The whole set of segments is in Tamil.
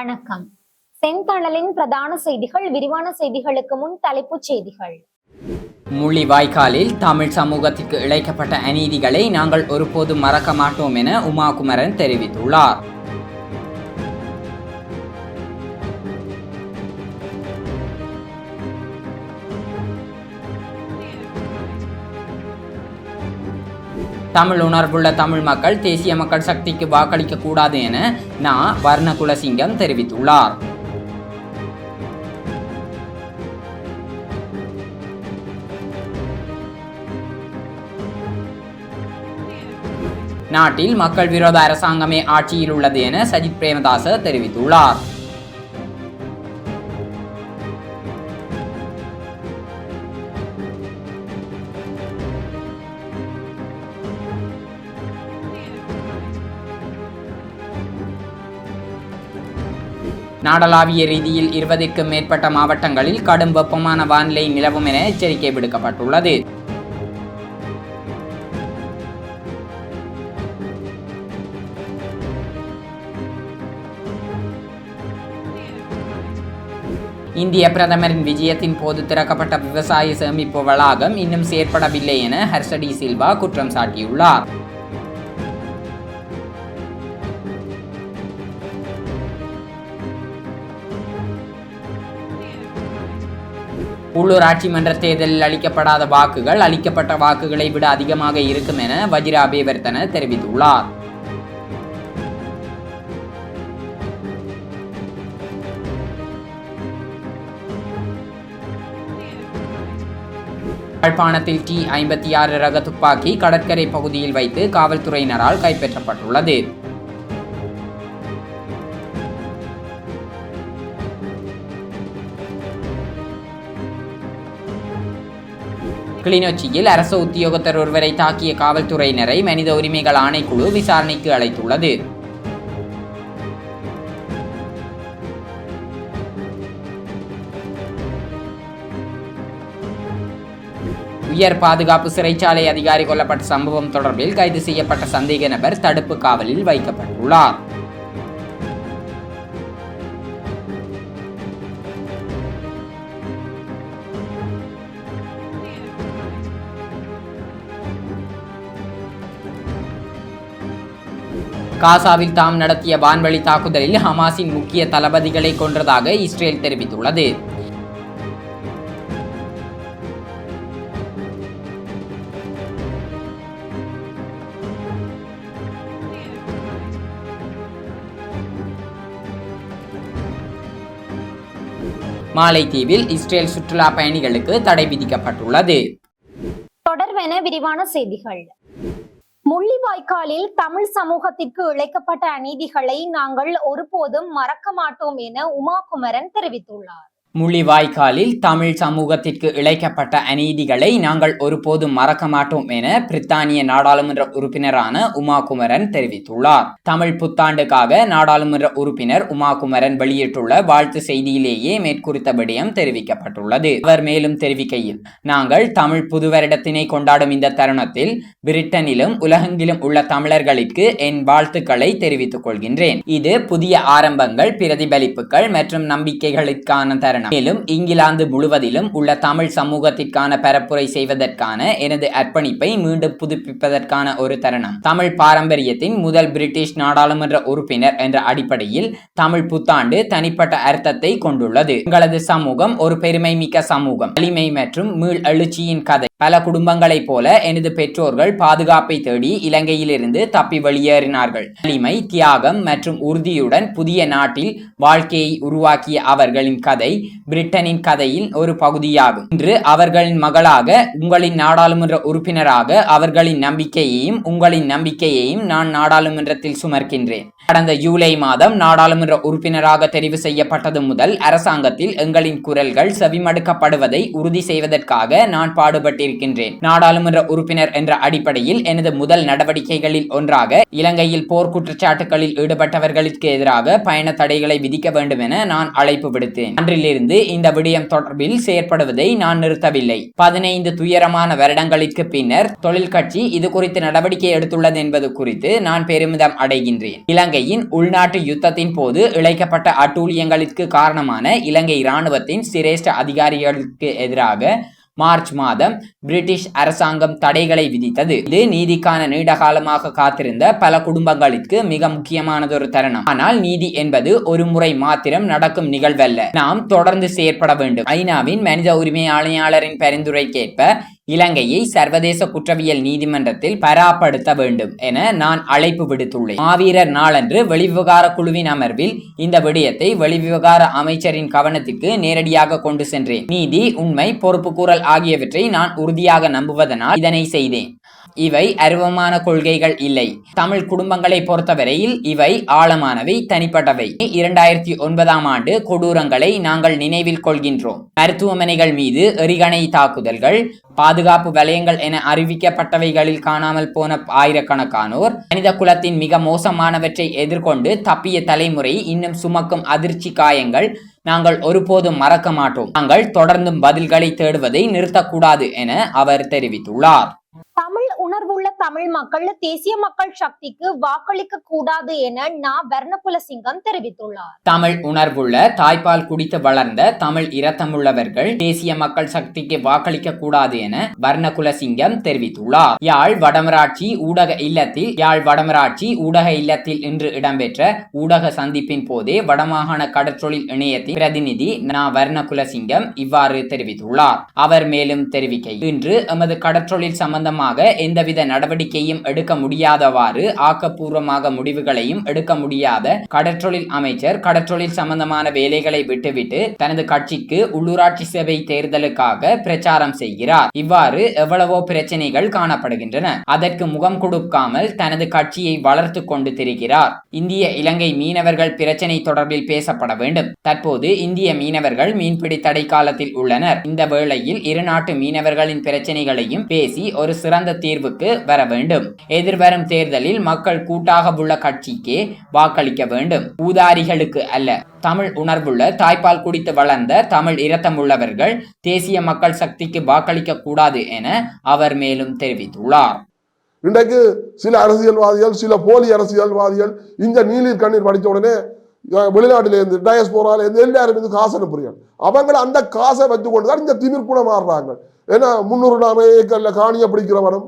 வணக்கம். செந்தணலின் பிரதான செய்திகள் விரிவான செய்திகளுக்கு முன் தலைப்புச் செய்திகள். முள்ளிவாய்க்காலில் தமிழ் சமூகத்திற்கு இழைக்கப்பட்ட அநீதிகளை நாங்கள் ஒருபோதும் மறக்க மாட்டோம் என உமாகுமரன் தெரிவித்துள்ளார். தமிழ் உணர்வுள்ள தமிழ் மக்கள் தேசிய மக்கள் சக்திக்கு வாக்களிக்க கூடாது என நா. வர்ணகுலசிங்கம் தெரிவித்துள்ளார். நாட்டில் மக்கள் விரோத அரசாங்கமே ஆட்சியில் உள்ளது என சஜித் பிரேமதாச தெரிவித்துள்ளார். நாடளாவிய ரீதியில் இருபதுக்கும் மேற்பட்ட மாவட்டங்களில் கடும் வெப்பமான வானிலை நிலவும் என எச்சரிக்கை விடுக்கப்பட்டுள்ளது. இந்திய பிரதமரின் விஜயத்தின் போது திறக்கப்பட்ட விவசாய சேமிப்பு வளாகம் இன்னும் செயற்படவில்லை என ஹர்ஷடி சில்வா குற்றம் சாட்டியுள்ளார். உள்ளூராட்சி மன்ற தேர்தலில் அளிக்கப்படாத வாக்குகள் அளிக்கப்பட்ட வாக்குகளை விட அதிகமாக இருக்கும் என வஜிராபேவர்த்தன தெரிவித்துள்ளார். யாழ்ப்பாணத்தில் டி ஐம்பத்தி ஆறு ரக துப்பாக்கி கடற்கரை பகுதியில் வைத்து காவல்துறையினரால் கைப்பற்றப்பட்டுள்ளது. கிளிநொச்சியில் அரசு உத்தியோகத்தர் ஒருவரை தாக்கிய காவல்துறையினரை மனித உரிமைகள் ஆணைக்குழு விசாரணைக்கு அழைத்துள்ளது. உயர் பாதுகாப்பு சிறைச்சாலை அதிகாரி கொல்லப்பட்ட சம்பவம் தொடர்பில் கைது செய்யப்பட்ட சந்தேக நபர் தடுப்பு காவலில் வைக்கப்பட்டுள்ளார். காசாவில் தாம் நடத்திய வான்வழி தாக்குதலில் ஹமாஸின் முக்கிய தளபதிகளை கொன்றதாக இஸ்ரேல் தெரிவித்துள்ளது. மாலைத்தீவில் இஸ்ரேல் சுற்றுலா பயணிகளுக்கு தடை விதிக்கப்பட்டுள்ளது. தொடர்வென விரிவான செய்திகள். முள்ளிவாய்க்காலில் தமிழ் சமூகத்திற்கு இழைக்கப்பட்ட அநீதிகளை நாங்கள் ஒருபோதும் மறக்க மாட்டோம் என உமாகுமரன் தெரிவித்துள்ளார். முள்ளிவாய்க்காலில் தமிழ் சமூகத்திற்கு இழைக்கப்பட்ட அநீதிகளை நாங்கள் ஒருபோதும் மறக்க மாட்டோம் என பிரித்தானிய நாடாளுமன்ற உறுப்பினரான உமாகுமரன் தெரிவித்துள்ளார். தமிழ் புத்தாண்டுக்காக நாடாளுமன்ற உறுப்பினர் உமாகுமரன் வெளியிட்டுள்ள வாழ்த்து செய்தியிலேயே மேற்குறித்த விடயம் தெரிவிக்கப்பட்டுள்ளது. அவர் மேலும் தெரிவிக்கையில் நாங்கள் தமிழ் புதுவருடத்தினை கொண்டாடும் இந்த தருணத்தில் பிரிட்டனிலும் உலகெங்கிலும் உள்ள தமிழர்களுக்கு என் வாழ்த்துக்களை தெரிவித்துக் கொள்கின்றேன். இது புதிய ஆரம்பங்கள் பிரதிபலிப்புகள் மற்றும் நம்பிக்கைகளுக்கான தருணம். மேலும் இங்கிலாந்து முழுவதிலும் உள்ள தமிழ் சமூகத்திற்கான பரப்புரை செய்வதற்கான எனது அர்ப்பணிப்பை மீண்டும் புதுப்பிப்பதற்கான ஒரு தருணம். தமிழ் பாரம்பரியத்தின் முதல் பிரிட்டிஷ் நாடாளுமன்ற உறுப்பினர் என்ற அடிப்படையில் தமிழ் புத்தாண்டு தனிப்பட்ட அர்த்தத்தை கொண்டுள்ளது. எங்களது சமூகம் ஒரு பெருமை மிக்க சமூகம். வலிமை மற்றும் மீள் எழுச்சியின் கதை. பல குடும்பங்களைப் போல எனது பெற்றோர்கள் பாதுகாப்பை தேடி இலங்கையிலிருந்து தப்பி வெளியேறினார்கள். வலிமை தியாகம் மற்றும் உறுதியுடன் புதிய நாட்டில் வாழ்க்கையை உருவாக்கிய அவர்களின் கதை பிரிட்டனின் கதையின் ஒரு பகுதியாகும். இன்று அவர்களின் மகளாக உங்களின் நாடாளுமன்ற உறுப்பினராக அவர்களின் நம்பிக்கையையும் உங்களின் நம்பிக்கையையும் நான் நாடாளுமன்றத்தில் சுமர்க்கின்றேன். கடந்த ஜூலை மாதம் நாடாளுமன்ற உறுப்பினராக தெரிவு செய்யப்பட்டது முதல் அரசாங்கத்தில் எங்களின் குரல்கள் செவிமடுக்கப்படுவதை உறுதி செய்வதற்காக நான் பாடுபட்டிருக்கிறேன். கொண்டிருக்கின்றேன் நாடாளுமன்ற உறுப்பினர் என்ற அடிப்படையில் எனது முதல் நடவடிக்கைகளில் ஒன்றாக இலங்கையில் போர் குற்றச்சாட்டுகளில் ஈடுபட்டவர்களுக்கு எதிராக பயண தடைகளை விதிக்க வேண்டும் என நான் அழைப்பு விடுத்தேன். அன்றிலிருந்து இந்த விடயம் தொடர்பில் செயற்படுவதை நான் நிறுத்தவில்லை. பதினைந்து துயரமான வருடங்களுக்கு பின்னர் தொழில் கட்சி இது குறித்து நடவடிக்கை எடுத்துள்ளது என்பது குறித்து நான் பெருமிதம் அடைகின்றேன். இலங்கையின் உள்நாட்டு யுத்தத்தின் போது இழைக்கப்பட்ட அட்டூழியங்களுக்கு காரணமான இலங்கை இராணுவத்தின் சிரேஷ்ட அதிகாரிகளுக்கு எதிராக மார்ச் மாதம் பிரிட்டிஷ் அரசாங்கம் தடைகளை விதித்தது. இது நீதிக்கான நீண்ட காலமாக காத்திருந்த பல குடும்பங்களுக்கு மிக முக்கியமானதொரு தருணம். ஆனால் நீதி என்பது ஒரு முறை மாத்திரம் நடக்கும் நிகழ்வல்ல. நாம் தொடர்ந்து செயற்பட வேண்டும். ஐநாவின் மனித உரிமை ஆணையாளரின் பரிந்துரைக்கேற்ப இலங்கையை சர்வதேச குற்றவியல் நீதிமன்றத்தில் பராப்படுத்த வேண்டும் என நான் அழைப்பு விடுத்துள்ளேன். மாவீரர் நாளன்று வெளிவிவகார குழுவின் அமர்வில் இந்த விடயத்தை வெளிவிவகார அமைச்சரின் கவனத்திற்கு நேரடியாக கொண்டு சென்றேன். நீதி உண்மை பொறுப்புக்கூறல் ஆகியவற்றை நான் உறுதியாக நம்புவதனால் இதனை செய்தேன். இவை அருவமான கொள்கைகள் இல்லை. தமிழ் குடும்பங்களை பொறுத்தவரையில் இவை ஆழமானவை தனிப்பட்டவை. இரண்டாயிரத்தி ஒன்பதாம் ஆண்டு கொடூரங்களை நாங்கள் நினைவில் கொள்கின்றோம். மருத்துவமனைகள் மீது எரிகணை தாக்குதல்கள் பாதுகாப்பு வலயங்கள் என அறிவிக்கப்பட்டவைகளில் காணாமல் போன ஆயிரக்கணக்கானோர் மனித குலத்தின் மிக மோசமானவற்றை எதிர்கொண்டு தப்பிய தலைமுறை இன்னும் சுமக்கும் அதிர்ச்சி காயங்கள் நாங்கள் ஒருபோதும் மறக்க மாட்டோம். நாங்கள் தொடர்ந்தும் பதில்களை தேடுவதை நிறுத்தக்கூடாது என அவர் தெரிவித்துள்ளார். தமிழ் உணர்வுள்ள தமிழ் மக்கள் தேசிய மக்கள் சக்திக்கு வாக்களிக்க கூடாது என நா. வர்ணகுல சிங்கம் தெரிவித்துள்ளார். தமிழ் உணர்வுள்ள தாய்ப்பால் குடித்து வளர்ந்த தமிழ் இரத்தமுள்ளவர்கள் தேசிய மக்கள் சக்திக்கு வாக்களிக்க கூடாது என வர்ணகுல சிங்கம் தெரிவித்துள்ளார். யாழ் வடமராட்சி ஊடக இல்லத்தில் யாழ் வடமராட்சி ஊடக இல்லத்தில் இன்று இடம்பெற்ற ஊடக சந்திப்பின் போதே வடமாகாண கடற்றொழில் இணையத்தின் பிரதிநிதி நா. வர்ணகுல சிங்கம் இவ்வாறு தெரிவித்துள்ளார். அவர் மேலும் தெரிவிக்கையில் இன்று எமது கடற்றொழில் சம்பந்த சம்பந்தமாக எந்தவித நடவடிக்கையும் எடுக்க முடியாதவாறு ஆக்கப்பூர்வமாக முடிவுகளையும் எடுக்க முடியாத கடற்றொழில் அமைச்சர் கடற்றொழில் சம்பந்தமான வேலைகளை விட்டுவிட்டு தனது கட்சிக்கு உள்ளூராட்சி சபை தேர்தலுக்காக பிரச்சாரம் செய்கிறார். இவ்வாறு எவ்வளவோ பிரச்சனைகள் காணப்படுகின்றன. அதற்கு முகம் கொடுக்காமல் தனது கட்சியை வளர்த்து கொண்டு திரிகிறார். இந்திய இலங்கை மீனவர்கள் பிரச்சனை தொடர்பில் பேசப்பட வேண்டும். தற்போது இந்திய மீனவர்கள் மீன்பிடி தடை காலத்தில் உள்ளனர். இந்த வேளையில் இரு நாட்டு மீனவர்களின் பிரச்சனைகளையும் பேசி ஒரு ஒரு சிறந்த தீர்வுக்கு வர வேண்டும். எதிர்வரும் தேர்தலில் மக்கள் கூட்டாக உள்ள கட்சிக்கு வாக்களிக்க வேண்டும். ஊதாரிகளுக்கு அல்ல தமிழ் உணர்வுள்ள தாய்ப்பால் குடித்து வளர்ந்த தமிழ் இரத்தம் உள்ளவர்கள் தேசிய மக்கள் சக்திக்கு வாக்களிக்க கூடாது என அவர் மேலும் தெரிவித்துள்ளார். இன்றைக்கு சில அரசியல்வாதிகள் சில போலி அரசியல்வாதிகள் இந்த நீலீர் கண்ணீர் படித்த உடனே வெளிநாட்டிலேருந்து டயஸ்போரால இருந்து எல்லாரும் இருந்து காசு அனுப்புறீங்க. அவங்க அந்த காசை வச்சு கொண்டு தான் இந்த திமிர் கூட மாறுறாங்க. ஏன்னா முந்நூறு நாம ஏக்கர்ல காணியை பிடிக்கிறவனும்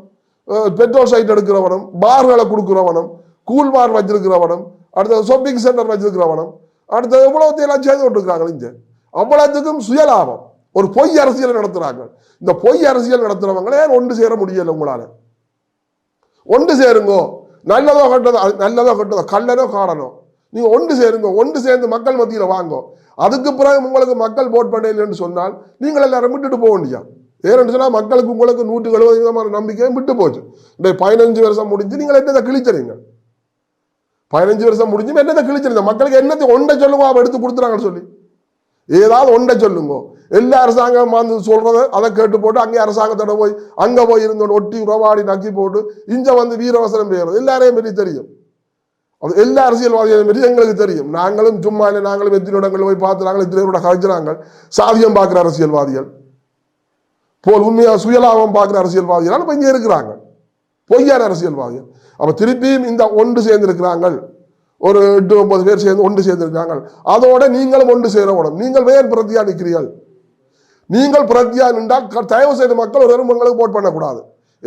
பெட்ரோல் சைட் எடுக்கிறவனும் பார்களை கொடுக்குறவனும் கூல் பார் வச்சிருக்கிறவனும் அடுத்தது ஷாப்பிங் சென்டர் வச்சிருக்கிறவனும் அடுத்தது எவ்வளவு எல்லாம் செய்து கொண்டிருக்கிறாங்க இங்க? அவ்வளவுக்கும் சுயலாபம். ஒரு பொய் அரசியல் நடத்துறாங்க. இந்த பொய் அரசியல் நடத்துறவங்களே ஒன்று சேர முடியல உங்களால. ஒன்று சேருங்கோ. நல்லதோ கட்டதோ நல்லதோ கட்டதோ கல்லனோ காடனோ. நீங்க ஒன்று சேருங்க. ஒன்று சேர்ந்து மக்கள் மத்தியில் வாங்கோ. அதுக்கு பிறகு உங்களுக்கு மக்கள் போட் பண்ணலைன்னு சொன்னால் நீங்கள் எல்லாரும் விட்டுட்டு போக வேண்டியா ஏன்னு சொன்னால் மக்களுக்கு உங்களுக்கு நூற்று எழுபது விதமான நம்பிக்கையும் விட்டு போச்சு. இந்த பதினஞ்சு வருஷம் முடிஞ்சு நீங்கள் என்னத்தை கிழிச்சறீங்க? பதினஞ்சு வருஷம் முடிஞ்சு என்னத்தை கிழிச்சறீங்க? மக்களுக்கு என்னத்தை ஒன்றை சொல்லுங்க அவன் எடுத்து கொடுத்துறாங்கன்னு சொல்லி. ஏதாவது ஒன்றை சொல்லுங்க. எல்லா அரசாங்கம் வந்து சொல்கிறத அதை கேட்டு போட்டு அங்கே அரசாங்கத்தோட போய் அங்க போய் இருந்தோட ஒட்டி உறவாடி நக்கி போட்டு இங்கே வந்து வீரவசனம் பெய்யறது. எல்லாரையும் பற்றி தெரியும். அது எல்லா அரசியல்வாதிகளையும் பற்றி எங்களுக்கு தெரியும். நாங்களும் சும்மா இல்லை நாங்களும் எத்தனை இடங்கள் போய் பார்த்து நாங்களும் இத்தனை பேரோட சாதியம் பார்க்குற அரசியல்வாதிகள். போல் உண்மையாக சுயலாபம் பார்க்குற அரசியல்வாதிகள். இப்போ இங்கே இருக்கிறாங்க. பொய்யான அரசியல்வாதிகள். அப்போ திருப்பியும் இந்த ஒன்று சேர்ந்திருக்கிறாங்க ஒரு எட்டு ஒன்பது பேர் சேர்ந்து ஒன்று சேர்ந்திருக்காங்க அதோட நீங்களும் ஒன்று சேரணும் நீங்கள் வேறு பிரத்தியா நிற்கிறீர்கள் நீங்கள் பிரத்தியா நின்றால் தயவு செய்த மக்கள் ஒரு உங்களுக்கு போட் பண்ணக்கூடாது.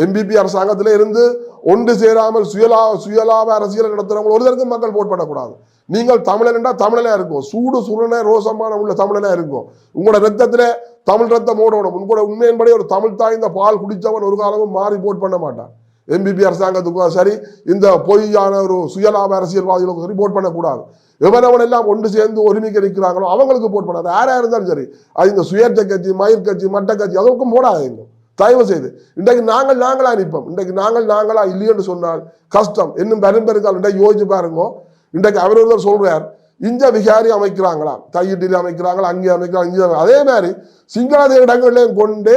எம்பிபி அரசாங்கத்தில் இருந்து ஒன்று சேராமல் சுயலா சுயலாப நடத்துகிறவங்க ஒரு ஒருத்தருக்கும் மக்கள் போட் பண்ணக்கூடாது. நீங்கள் தமிழன் என்றால் தமிழனா இருக்கும் சூடு சுரண ரோசமான உள்ள தமிழனா இருக்கும் உங்களோட ரத்தத்தில் தமிழ் ரத்தம் ஓடணும். உங்களோட உண்மையின்படி ஒரு தமிழ் தாய்ந்த பால் குடித்தவன் ஒரு காலமும் மாறி போட் பண்ண மாட்டான். எம்பிபி அரசாங்கத்துக்கும் சரி இந்த பொய்யான ஒரு சுயலாப அரசியல்வாதிகளுக்கும் சரி போட் பண்ணக்கூடாது. எவனவன் எல்லாம் ஒன்று சேர்ந்து ஒருமிக்க நிற்கிறாங்களோ அவங்களுக்கு போட் பண்ணாது. யாராக இருந்தாலும் சரி அது இந்த சுயேட்சை கட்சி மயிர் கட்சி மட்ட கட்சி அதுக்கும் போடாதீங்க. தயவு செய்து இன்றைக்கு நாங்கள் நாங்களா நிற்போம். இன்றைக்கு நாங்கள் நாங்களா இல்லையென்று சொன்னால் கஷ்டம். இன்னும் பெரும் பெருக்கால் இன்றைக்கு யோசிச்சு பாருங்க. இன்றைக்கு அவர் ஒருவர் சொல்றார் இந்த விகாரி அமைக்கிறாங்களா தையிட்டில் அமைக்கிறாங்களா அங்கே அமைக்கிறாங்க இங்கே அதே மாதிரி சிங்கள இடங்களையும் கொண்டு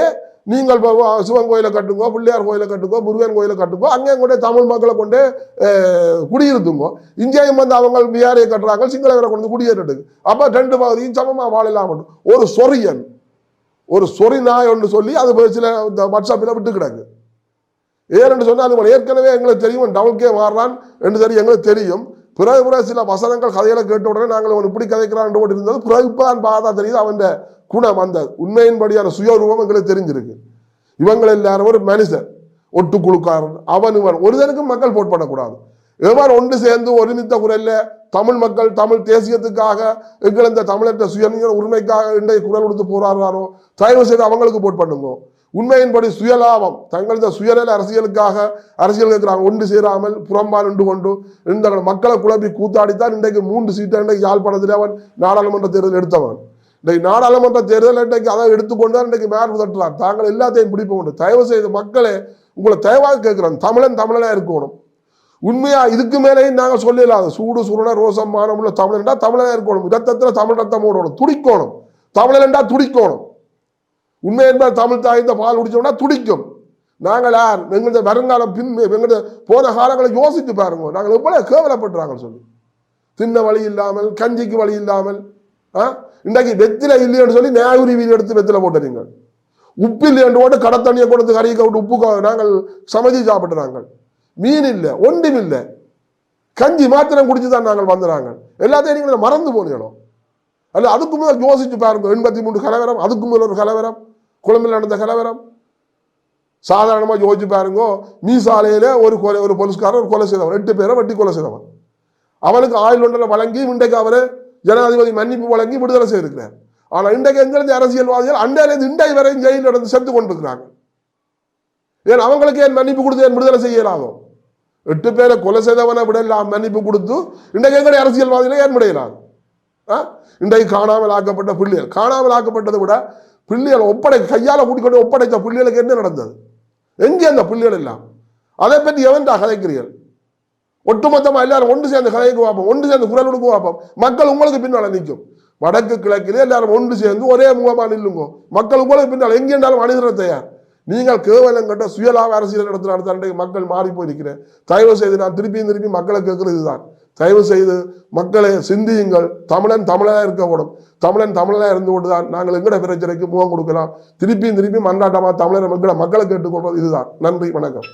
நீங்கள் சிவன் கோயிலை கட்டுங்கோ பிள்ளையார் கோயிலை கட்டுங்கோ முருகன் கோயிலை கட்டுங்கோ அங்கேயும் கொண்டு தமிழ் மக்களை கொண்டு குடியிருத்துங்கோ இங்கேயும் வந்து அவங்க பிஆர்ஐ கட்டுறாங்க சிங்களவரை கொண்டு குடியேறிட்டு அப்போ ரெண்டு பகுதியும் சமமாக வாழலாம். ஒரு சொரியன். ஒரு சொறி நாய் ஒன்று சொல்லி அது சில இந்த வாட்ஸ்அப்பில் விட்டு கிடக்கு ஏன்னு சொன்னால் அது ஏற்கனவே எங்களுக்கு தெரியும் டவுன்கே மாறுறான் என்று தெரியும் எங்களுக்கு தெரியும். பிறகு பிறகு சில வசனங்கள் கதைகளை கேட்ட உடனே நாங்கள் அவன் இப்படி கதைக்கிறான் போட்டு இருந்தது பிறகு இப்போ தான் பார்த்தா தெரியுது அவன் குணம் அந்த உண்மையின்படியான சுயரூபம் எங்களுக்கு தெரிஞ்சிருக்கு. இவங்கள் எல்லாரும் ஒரு மனுஷன் ஒட்டு குழுக்காரன் அவன் இவன். ஒருதனுக்கும் மக்கள் போட் பண்ணக்கூடாது. எவர் ஒன்று சேர்ந்து ஒருமித்த குரல்ல தமிழ் மக்கள் தமிழ் தேசியத்துக்காக எங்கள் இந்த தமிழற்ற சுயநிய உரிமைக்காக இன்றைய குரல் கொடுத்து போராடுறாரோ தயவு செய்து அவங்களுக்கு போட் பண்ணுங்க. உண்மையின்படி சுயலாபம் தங்களது சுயநல அரசியலுக்காக அரசியல் கேட்கிறாங்க ஒன்று சேராமல் புறம்பால் நின்று கொண்டு இந்த மக்களை குழப்பி கூத்தாடித்தான் இன்றைக்கு மூன்று சீட்டை இன்றைக்கு யாழ்ப்பாணத்தில் அவன் நாடாளுமன்ற தேர்தல் எடுத்தவன். இன்றைக்கு நாடாளுமன்ற தேர்தல் இன்றைக்கு அதை எடுத்துக்கொண்டு இன்றைக்கு மேல் தட்டுறார் தாங்கள் எல்லாத்தையும் பிடிப்போம். தயவு செய்து மக்களே உங்களை தயவாக கேட்கிறான். தமிழன் தமிழனா இருக்கணும். உண்மையா இதுக்கு மேலேயும் நாங்கள் சொல்லலாம் சூடு சுருண ரோசம் மானமுள்ள தமிழன்டா தமிழன் இருக்கணும். இரத்தத்தில் தமிழ் ரத்தம் ஓடணும். துடிக்கணும். தமிழன்டா துடிக்கணும். உண்மை என்பது தமிழ் தாய் இந்த பால் குடிச்சோம்னா துடிக்கும். நாங்கள் யார்? எங்களது வருங்காலம் பின் எங்களது போன காலங்களை யோசித்து பாருங்க. நாங்கள் எவ்வளோ கேவலப்படுறாங்க சொல்லி. தின்ன வழி இல்லாமல் கஞ்சிக்கு வழி இல்லாமல் ஆ? இன்றைக்கு வெத்தில இல்லைன்னு சொல்லி நியாயுரி வீடு எடுத்து வெத்தில போட்டுறீங்க உப்பு இல்லைன்னு போட்டு கடத்தண்ணியை கொடுத்து கறியை விட்டு உப்பு நாங்கள் சமைச்சு சாப்பிட்றாங்க. மீன் இல்லை ஒன்றும் இல்லை. கஞ்சி மாத்திரம் குடிச்சு தான் நாங்கள் வந்துறாங்க. எல்லாத்தையும் நீங்கள் மறந்து போனீங்களோ? அல்ல அதுக்கு முதல் யோசிச்சு பாருங்க எண்பத்தி மூன்று கலவரம் அதுக்கு முதல் ஒரு கலவரம் குழம்பில் நடந்த கலவரம். சாதாரணமாக யோசிச்சு பாருங்க மீசாலையில ஒரு கொலை ஒரு போலீஸ்காரர் ஒரு கொலை செய்தவன் எட்டு பேரை வட்டி கொலை செய்தவன். அவனுக்கு ஆயுள் ஒன்றரை வழங்கி இன்றைக்கு அவரை ஜனாதிபதி மன்னிப்பு வழங்கி விடுதலை செய்திருக்கிறார். ஆனால் இன்றைக்கு எங்கிருந்து அரசியல்வாதிகள் அண்டையிலிருந்து இண்டை வரை ஜெயிலில் நடந்து செத்து கொண்டிருக்கிறாங்க. ஏன் அவங்களுக்கு ஏன் மன்னிப்பு கொடுத்து ஏன் விடுதலை செய்யலாகும் எட்டு பேரை கொலை செய்தவனை விடலாம் மன்னிப்பு கொடுத்து இன்றைக்கு எங்களுடைய அரசியல்வாதிகளை ஏன் விடையலாது ஆ? இன்றைக்கு காணாமல் ஆக்கப்பட்ட பிள்ளைகள் காணாமல் ஆக்கப்பட்டதை விட பிள்ளைகள் ஒப்படை கையால் கூட்டிக்கொண்டு ஒப்படைத்த பிள்ளைகளுக்கு என்ன நடந்தது? எங்கே அந்த பிள்ளைகள் எல்லாம்? அதை பற்றி எவன்டா கதைக்கிறீர்கள்? ஒட்டுமொத்தமாக எல்லாரும் ஒன்று சேர்ந்து கதைக்கு பார்ப்போம் ஒன்று சேர்ந்து குரல் கொடுக்க பார்ப்போம். மக்கள் உங்களுக்கு பின்னால் நிற்கும். வடக்கு கிழக்கிலே எல்லாரும் ஒன்று சேர்ந்து ஒரே முகமாக நில்லுங்க. மக்கள் உங்களுக்கு பின்னால் எங்கே இருந்தாலும் அணிதிர தயார். நீங்கள் கேவலம் கட்ட சுயலாப அரசியல் நடத்த நடத்த மக்கள் மாறி போயிருக்கிறேன். தயவு செய்து நான் திருப்பியும் திருப்பி மக்களை கேட்கறது இதுதான். தயவு செய்து மக்களை சிந்தியுங்கள். தமிழன் தமிழனா இருக்கக்கூடும் தமிழன் தமிழனாக இருந்து கொண்டு தான் நாங்கள் எங்கட பிரச்சனைக்கு முகம் கொடுக்கலாம். திருப்பியும் திருப்பி மன்றாட்டமாக தமிழர் மக்களை மக்களை கேட்டுக்கொள்வது இதுதான். நன்றி வணக்கம்.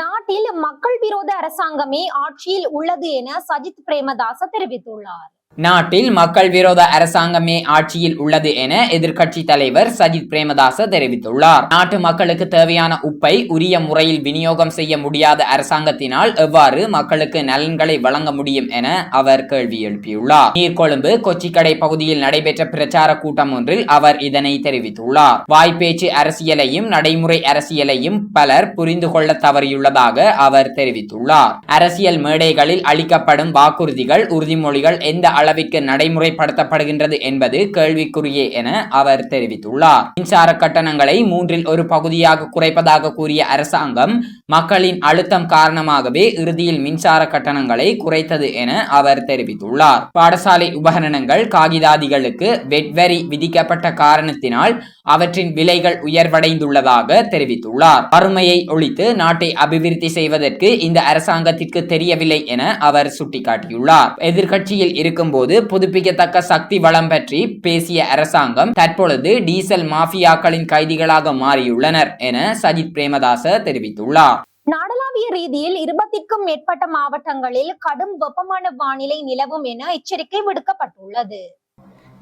நாட்டில் மக்கள் விரோத அரசாங்கமே ஆட்சியில் உள்ளது என சஜித் பிரேமதாச தெரிவித்துள்ளார். நாட்டில் மக்கள் விரோத அரசாங்கமே ஆட்சியில் உள்ளது என எதிர்க்கட்சி தலைவர் சஜித் பிரேமதாச தெரிவித்துள்ளார். நாட்டு மக்களுக்கு தேவையான உப்பை உரிய முறையில் விநியோகம் செய்ய முடியாத அரசாங்கத்தினால் எவ்வாறு மக்களுக்கு நலன்களை வழங்க முடியும் என அவர் கேள்வி எழுப்பியுள்ளார். நீர்கொழும்பு கொச்சிக்கடை பகுதியில் நடைபெற்ற பிரச்சார கூட்டம் ஒன்றில் அவர் இதனை தெரிவித்துள்ளார். வாய்ப்பேச்சு அரசியலையும் நடைமுறை அரசியலையும் பலர் புரிந்து கொள்ள தவறியுள்ளதாக அவர் தெரிவித்துள்ளார். அரசியல் மேடைகளில் அளிக்கப்படும் வாக்குறுதிகள் உறுதிமொழிகள் எந்த அளவு அளவிற்கு நடைமுறைப்படுத்தப்படுகின்றது என்பது கேள்விக்குரியே என அவர் தெரிவித்துள்ளார். மின்சார கட்டணங்களை மூன்றில் ஒரு பகுதியாக குறைப்பதாக கூறிய அரசாங்கம் மக்களின் அழுத்தம் காரணமாகவே இறுதியில் மின்சார கட்டணங்களை குறைத்தது என அவர் தெரிவித்துள்ளார். பாடசாலை உபகரணங்கள் காகிதாதிகளுக்கு வெட்வரி விதிக்கப்பட்ட காரணத்தினால் அவற்றின் விலைகள் உயர்வடைந்துள்ளதாக தெரிவித்துள்ளார். வறுமையை ஒழித்து நாட்டை அபிவிருத்தி செய்வதற்கு இந்த அரசாங்கத்திற்கு தெரியவில்லை என அவர் சுட்டிக்காட்டியுள்ளார். எதிர்கட்சியில் இருக்கும் போது புதுப்பிக்கத்தக்க சக்தி வளம் பற்றி பேசிய அரசாங்கம் தற்பொழுது டீசல் மாஃபியாக்களின் கைதிகளாக மாறியுள்ளனர் என சஜித் பிரேமதாச தெரிவித்துள்ளார். நாடளாவிய ரீதியில் இருபத்திற்கும் மேற்பட்ட மாவட்டங்களில் கடும் வெப்பமான வானிலை நிலவும் என எச்சரிக்கை விடுக்கப்பட்டுள்ளது.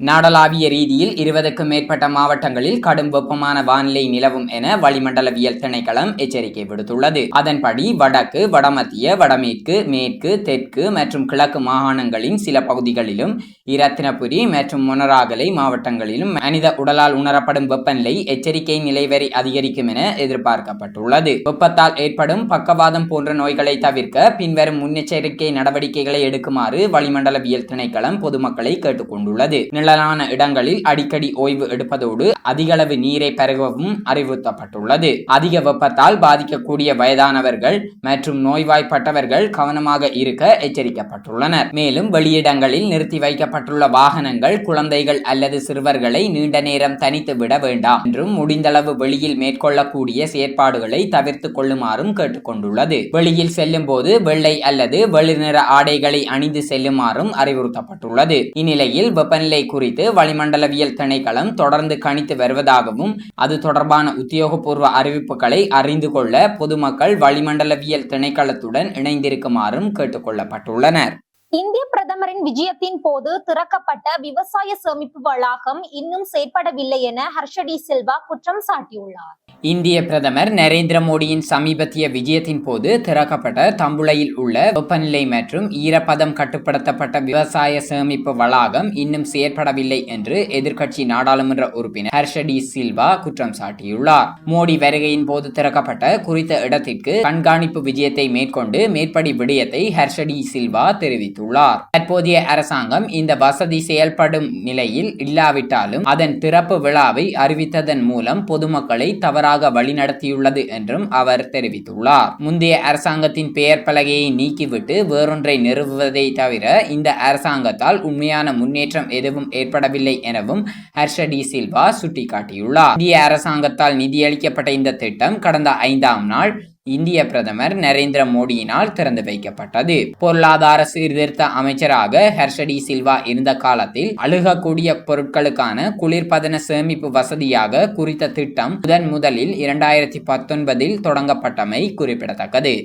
நாடளாவிய ரீதியில் இருபதுக்கும் மேற்பட்ட மாவட்டங்களில் கடும் வெப்பமான வானிலை நிலவும் என வளிமண்டலவியல் திணைக்களம் எச்சரிக்கை விடுத்துள்ளது. அதன்படி வடக்கு வடமத்திய வடமேற்கு மேற்கு தெற்கு மற்றும் கிழக்கு மாகாணங்களின் சில பகுதிகளிலும் இரத்தினபுரி மற்றும் மொனராகலை மாவட்டங்களிலும் மனித உடலால் உணரப்படும் வெப்பநிலை எச்சரிக்கை நிலை வரை அதிகரிக்கும் என எதிர்பார்க்கப்பட்டுள்ளது. வெப்பத்தால் ஏற்படும் பக்கவாதம் போன்ற நோய்களை தவிர்க்க பின்வரும் முன்னெச்சரிக்கை நடவடிக்கைகளை எடுக்குமாறு வளிமண்டலவியல் திணைக்களம் பொதுமக்களை கேட்டுக்கொண்டுள்ளது. நிழலான இடங்களில் அடிக்கடி ஓய்வு எடுப்பதோடு அதிகளவு நீரை பருகவும் அறிவுறுத்தப்பட்டுள்ளது. அதிக வெப்பத்தால் பாதிக்கக்கூடிய வயதானவர்கள் மற்றும் நோய்வாய்ப்பட்டவர்கள் கவனமாக இருக்க எச்சரிக்கப்பட்டுள்ளனர். மேலும் வெளியிடங்களில் நிறுத்தி வைக்கப்பட்டுள்ள வாகனங்கள் குழந்தைகள் அல்லது சிறுவர்களை நீண்ட நேரம் தனித்து விட வேண்டாம் என்றும் முடிந்தளவு வெளியில் மேற்கொள்ளக்கூடிய செயற்பாடுகளை தவிர்த்து கொள்ளுமாறும் கேட்டுக்கொண்டுள்ளது. வெளியில் செல்லும் போது வெள்ளை அல்லது வெளிநிற ஆடைகளை அணிந்து செல்லுமாறும் அறிவுறுத்தப்பட்டுள்ளது. இந்நிலையில் வெப்பநிலை குறித்து வளிமண்டலவியல் திணைக்களம் தொடர்ந்து கணித்து வருவதாகவும் அது தொடர்பான உத்தியோகபூர்வ அறிவிப்புகளை அறிந்து கொள்ள பொதுமக்கள் வளிமண்டலவியல் திணைக்களத்துடன் இணைந்திருக்குமாறும் கேட்டுக்கொள்ளப்பட்டுள்ளனர். இந்திய பிரதமரின் விஜயத்தின் போது திறக்கப்பட்ட விவசாய சேமிப்பு வளாகம் இன்னும் செயற்படவில்லை என ஹர்ஷடி சில்வா குற்றம் சாட்டியுள்ளார். இந்திய பிரதமர் நரேந்திர மோடியின் சமீபத்திய விஜயத்தின் போது திறக்கப்பட்ட தம்புளையில் உள்ள வெப்பநிலை மற்றும் ஈரப்பதம் கட்டுப்படுத்தப்பட்ட விவசாய சேமிப்பு வளாகம் இன்னும் செயற்படவில்லை என்று எதிர்க்கட்சி நாடாளுமன்ற உறுப்பினர் ஹர்ஷடி சில்வா குற்றம் சாட்டியுள்ளார். மோடி வருகையின் போது திறக்கப்பட்ட குறித்த இடத்திற்கு கண்காணிப்பு விஜயத்தை மேற்கொண்டு மேற்படி விடயத்தை ஹர்ஷடி சில்வா தெரிவித்துள்ளார். தற்போதைய அரசாங்கம் இந்த வசதி செயல்படும் நிலையில் இல்லாவிட்டாலும் அதன் திறப்பு விழாவை அறிவித்ததன் மூலம் பொதுமக்களை தவறாக வழிநடத்தியுள்ளது என்றும் அவர் தெரிவித்துள்ளார். முந்தைய அரசாங்கத்தின் பெயர் பலகையை நீக்கிவிட்டு வேறொன்றை நிறுவுவதை தவிர இந்த அரசாங்கத்தால் உண்மையான முன்னேற்றம் எதுவும் ஏற்படவில்லை எனவும் ஹர்ஷடி சில்வா சுட்டிக்காட்டியுள்ளார். இந்திய அரசாங்கத்தால் நிதியளிக்கப்பட்ட இந்த திட்டம் கடந்த ஐந்தாம் நாள் இந்திய பிரதமர் நரேந்திர மோடியினால் திறந்து வைக்கப்பட்டது. பொருளாதார சீர்திருத்த அமைச்சராக ஹர்ஷடி சில்வா இருந்த காலத்தில் அழுகக்கூடிய பொருட்களுக்கான குளிர்பதன சேமிப்பு வசதியாக குறித்த திட்டம் முதன் முதலில் இரண்டாயிரத்தி பத்தொன்பதில் தொடங்கப்பட்டமை குறிப்பிடத்தக்கது.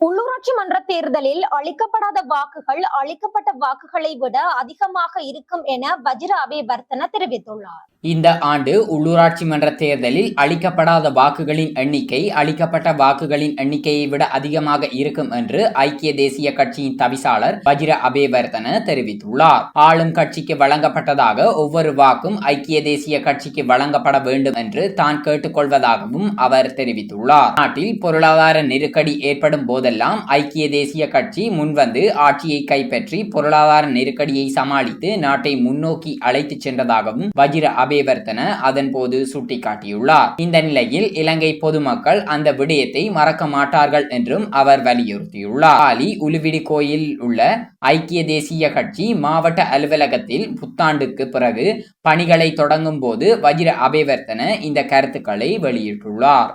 உள்ளூராட்சி மன்ற தேர்தலில் அளிக்கப்படாத வாக்குகள் அளிக்கப்பட்ட வாக்குகளை விட அதிகமாக இருக்கும் என வஜிர அபேவர்த்தன தெரிவித்துள்ளார். இந்த ஆண்டு உள்ளூராட்சி மன்ற தேர்தலில் அளிக்கப்படாத வாக்குகளின் எண்ணிக்கை அளிக்கப்பட்ட வாக்குகளின் எண்ணிக்கையை விட அதிகமாக இருக்கும் என்று ஐக்கிய தேசிய கட்சியின் தவிசாளர் வஜிர அபேவர்தன தெரிவித்துள்ளார். ஆளும் கட்சிக்கு வழங்கப்பட்டதாக ஒவ்வொரு வாக்கும் ஐக்கிய தேசிய கட்சிக்கு வழங்கப்பட வேண்டும் என்று தான் கேட்டுக்கொள்வதாகவும் அவர் தெரிவித்துள்ளார். நாட்டில் பொருளாதார நெருக்கடி ஏற்படும் போதெல்லாம் ஐக்கிய தேசிய கட்சி முன்வந்து ஆட்சியை கைப்பற்றி பொருளாதார நெருக்கடியை சமாளித்து நாட்டை முன்னோக்கி அழைத்துச் சென்றதாகவும் வஜிர அபேவர்த்தன அதன் போது சுட்டிக்காட்டியுள்ளார். இந்த நிலையில் இலங்கை பொதுமக்கள் அந்த விடயத்தை மறக்க மாட்டார்கள் என்றும் அவர் வலியுறுத்தியுள்ளார். ஆலி உலுவிடி கோயில் உள்ள ஐக்கிய தேசிய கட்சி மாவட்ட அலுவலகத்தில் புத்தாண்டுக்கு பிறகு பணிகளை தொடங்கும் போது வஜிர அபேவர்த்தன இந்த கருத்துக்களை வெளியிட்டுள்ளார்.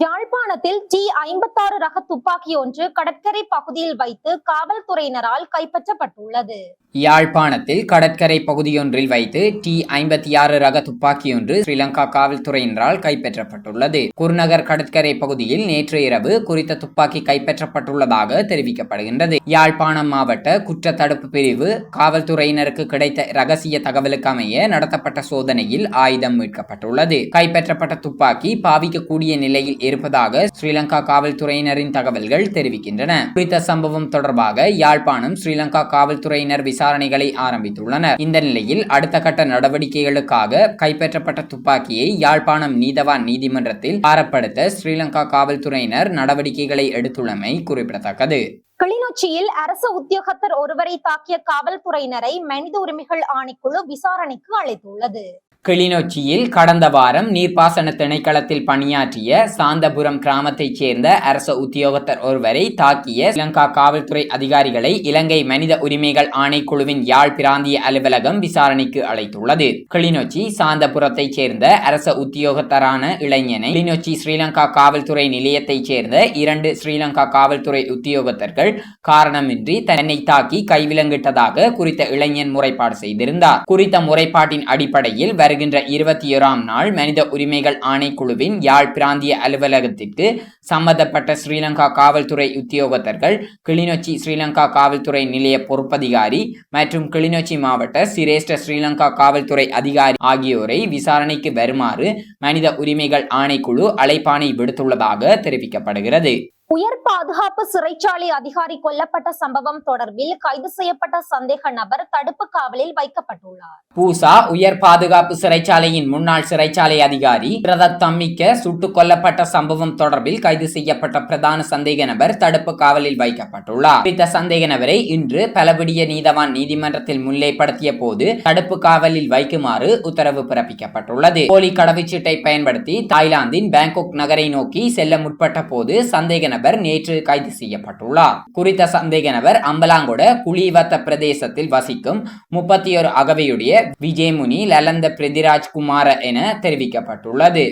யாழ்ப்பாணத்தில் டி ஐம்பத்தாறு ரக துப்பாக்கி ஒன்று கடற்கரை பகுதியில் வைத்து காவல்துறையினரால் கைப்பற்றப்பட்டுள்ளது. யாழ்ப்பாணத்தில் கடற்கரை பகுதியொன்றில் வைத்து டி ஐம்பத்தி ஆறு ரக துப்பாக்கியொன்று ஸ்ரீலங்கா காவல்துறையினரால் கைப்பற்றப்பட்டுள்ளது. குருநகர் கடற்கரை பகுதியில் நேற்று இரவு குறித்த துப்பாக்கி கைப்பற்றப்பட்டுள்ளதாக தெரிவிக்கப்படுகின்றது. யாழ்ப்பாணம் மாவட்ட குற்ற தடுப்பு பிரிவு காவல்துறையினருக்கு கிடைத்த ரகசிய தகவலுக்கு அமைய நடத்தப்பட்ட சோதனையில் ஆயுதம் மீட்கப்பட்டுள்ளது. கைப்பற்றப்பட்ட துப்பாக்கி பாவிக்கக்கூடிய நிலையில் இருப்பதாக ஸ்ரீலங்கா காவல்துறையினரின் தகவல்கள் தெரிவிக்கின்றன. குறித்த சம்பவம் தொடர்பாக யாழ்ப்பாணம் ஸ்ரீலங்கா காவல்துறையினர் விசாரணைகளை ஆரம்பித்துள்ளனர். இந்த நிலையில் அடுத்த கட்ட நடவடிக்கைகளுக்காக கைப்பற்றப்பட்ட துப்பாக்கியை யாழ்ப்பாணம் நீதவான் நீதிமன்றத்தில் பாரப்படுத்த ஸ்ரீலங்கா காவல்துறையினர் நடவடிக்கைகளை எடுத்துள்ளமை குறிப்பிடத்தக்கது. கிளிநொச்சியில் அரசு உத்தியோகத்தர் ஒருவரை தாக்கிய காவல்துறையினரை மனித உரிமைகள் ஆணைக்குழு விசாரணைக்கு அழைத்துள்ளது. கிளிநொச்சியில் கடந்த வாரம் நீர்ப்பாசன திணைக்களத்தில் பணியாற்றிய சாந்தபுரம் கிராமத்தைச் சேர்ந்த அரச உத்தியோகத்தர் ஒருவரை தாக்கிய ஸ்ரீலங்கா காவல்துறை அதிகாரிகளை இலங்கை மனித உரிமைகள் ஆணைக்குழுவின் யாழ் பிராந்திய அலுவலகம் விசாரணைக்கு அழைத்துள்ளது. கிளிநொச்சி சாந்தபுரத்தைச் சேர்ந்த அரச உத்தியோகத்தரான இளைஞனை கிளிநொச்சி ஸ்ரீலங்கா காவல்துறை நிலையத்தைச் சேர்ந்த இரண்டு ஸ்ரீலங்கா காவல்துறை உத்தியோகத்தர்கள் காரணமின்றி தன்னை தாக்கி கைவிலங்கிட்டதாக குறித்த இளைஞன் முறைப்பாடு செய்திருந்தார். குறித்த முறைப்பாட்டின் அடிப்படையில் வருகின்ற இருபத்தி ஓராம் நாள் மனித உரிமைகள் ஆணைக்குழுவின் யாழ் பிராந்திய அலுவலகத்திற்கு சம்பந்தப்பட்ட ஸ்ரீலங்கா காவல்துறை உத்தியோகத்தர்கள் கிளிநொச்சி ஸ்ரீலங்கா காவல்துறை நிலைய பொறுப்பதிகாரி மற்றும் கிளிநொச்சி மாவட்ட சிரேஷ்ட ஸ்ரீலங்கா காவல்துறை அதிகாரி ஆகியோரை விசாரணைக்கு வருமாறு மனித உரிமைகள் ஆணைக்குழு அழைப்பாணை விடுத்துள்ளதாக தெரிவிக்கப்படுகிறது. உயர் பாதுகாப்பு சிறைச்சாலை அதிகாரி கொல்லப்பட்ட சம்பவம் தொடர்பில் கைது செய்யப்பட்ட சந்தேக நபர் தடுப்பு காவலில் வைக்கப்பட்டுள்ளார். பூசா உயர் பாதுகாப்பு சிறைச்சாலையின் முன்னாள் சிறைச்சாலை அதிகாரி பிரதத் தம்மிக்க சுட்டுக் கொல்லப்பட்ட சம்பவம் தொடர்பில் கைது செய்யப்பட்ட பிரதான சந்தேக நபர் தடுப்பு காவலில் வைக்கப்பட்டுள்ளார். குறித்த சந்தேக நபரை இன்று பலபடிய நீதவான் நீதிமன்றத்தில் முன்னிலைப்படுத்திய போது தடுப்பு காவலில் வைக்குமாறு உத்தரவு பிறப்பிக்கப்பட்டுள்ளது. போலி கடவுச்சீட்டை பயன்படுத்தி தாய்லாந்தின் பேங்காக் நகரை நோக்கி செல்ல முற்பட்ட போது சந்தேக நபர் நேற்று கைது செய்யப்பட்டுள்ளார். குறித்த சந்தேக நபர் அம்பலாங்கொட குளிவத்த பிரதேசத்தில் வசிக்கும் முப்பத்தி ஒரு அகவையுடைய விஜயமுனி லலந்த பிரிதிராஜ் குமார என தெரிவிக்கப்பட்டுள்ளது.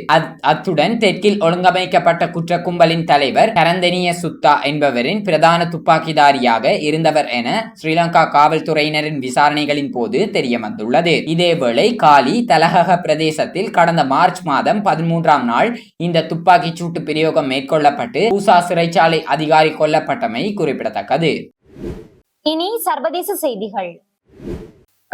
அத்துடன் தெற்கில் ஒழுங்கமைக்கப்பட்ட குற்ற கும்பலின் தலைவர் கரந்தனிய சுத்தா என்பவரின் பிரதான துப்பாக்கிதாரியாக இருந்தவர் என ஸ்ரீலங்கா காவல்துறையினரின் விசாரணைகளின் போது தெரிய வந்துள்ளது இதேவேளை காலி தலஹக பிரதேசத்தில் கடந்த மார்ச் மாதம் பதிமூன்றாம் நாள் இந்த துப்பாக்கிச் சூட்டு பிரயோகம் மேற்கொள்ளப்பட்டு பூசாசு சிறைச்சாலை அதிகாரி கொல்லப்பட்டமை குறிப்பிடத்தக்கது. இனி சர்வதேச செய்திகள்.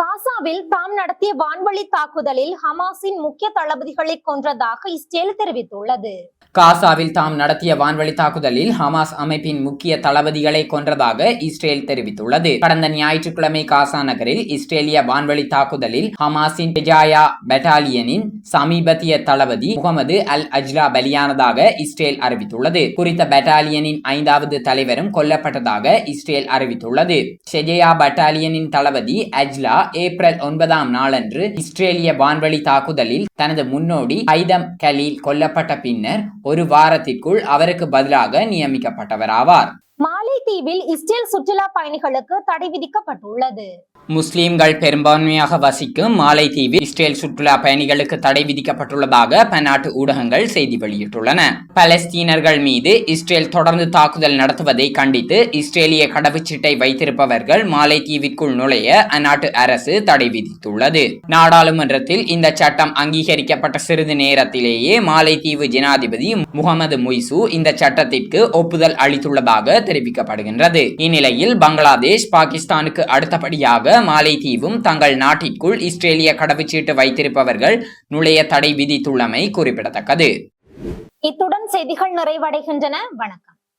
காசாவில் தாம் நடத்திய வான்வழி தாக்குதலில் ஹமாஸின் முக்கிய தளபதிகளை கொன்றதாக இஸ்ரேல் தெரிவித்துள்ளது. காசாவில் தாம் நடத்திய வான்வழி தாக்குதலில் ஹமாஸ் அமைப்பின் முக்கிய தளபதிகளை கொன்றதாக இஸ்ரேல் தெரிவித்துள்ளது. கடந்த ஞாயிற்றுக்கிழமை காசா நகரில் இஸ்ரேலிய வான்வழி தாக்குதலில் ஹமாஸின் பெஜாயா பெட்டாலியனின் சமீபத்திய தளபதி முகமது அல் அஜ்லா பலியானதாக இஸ்ரேல் அறிவித்துள்ளது. குறித்த பெட்டாலியனின் ஐந்தாவது தலைவரும் கொல்லப்பட்டதாக இஸ்ரேல் அறிவித்துள்ளது. ஷெஜயா பட்டாலியனின் தளபதி அஜ்லா ஏப்ரல் ஒன்பதாம் நாளன்று இஸ்ரேலிய வான்வழி தாக்குதலில் தனது முன்னோடி ஐதம் கலீல் கொல்லப்பட்ட பின்னர் ஒரு வாரத்திற்குள் அவருக்கு பதிலாக நியமிக்கப்பட்டவர் ஆவார் மாலைத்தீவில் இஸ்ரேல் சுற்றுலா பயணிகளுக்கு தடை விதிக்கப்பட்டுள்ளது. முஸ்லீம்கள் பெரும்பான்மையாக வசிக்கும் மாலைத்தீவு இஸ்ரேல் சுற்றுலா பயணிகளுக்கு தடை விதிக்கப்பட்டுள்ளதாக பன்னாட்டு ஊடகங்கள் செய்தி வெளியிட்டுள்ளன. பலஸ்தீனர்கள் மீது இஸ்ரேல் தொடர்ந்து தாக்குதல் நடத்துவதை கண்டித்து இஸ்ரேலிய கடவுச்சீட்டை வைத்திருப்பவர்கள் மாலைத்தீவிற்குள் நுழைய அந்நாட்டு அரசு தடை விதித்துள்ளது. நாடாளுமன்றத்தில் இந்த சட்டம் அங்கீகரிக்கப்பட்ட சிறிது நேரத்திலேயே மாலைத்தீவு ஜனாதிபதி முகமது முய்சு இந்த சட்டத்திற்கு ஒப்புதல் அளித்துள்ளதாக தெரிவிக்கப்படுகின்றது. இந்நிலையில் பங்களாதேஷ் பாகிஸ்தானுக்கு அடுத்தபடியாக மாலைதீவும் தங்கள் நாட்டிற்குள் இஸ்ரேலிய கடவுச்சீட்டு வைத்திருப்பவர்கள் நுழைய தடை விதித்துள்ளமை குறிப்பிடத்தக்கது. இத்துடன் செய்திகள் நிறைவடைகின்றன. வணக்கம்.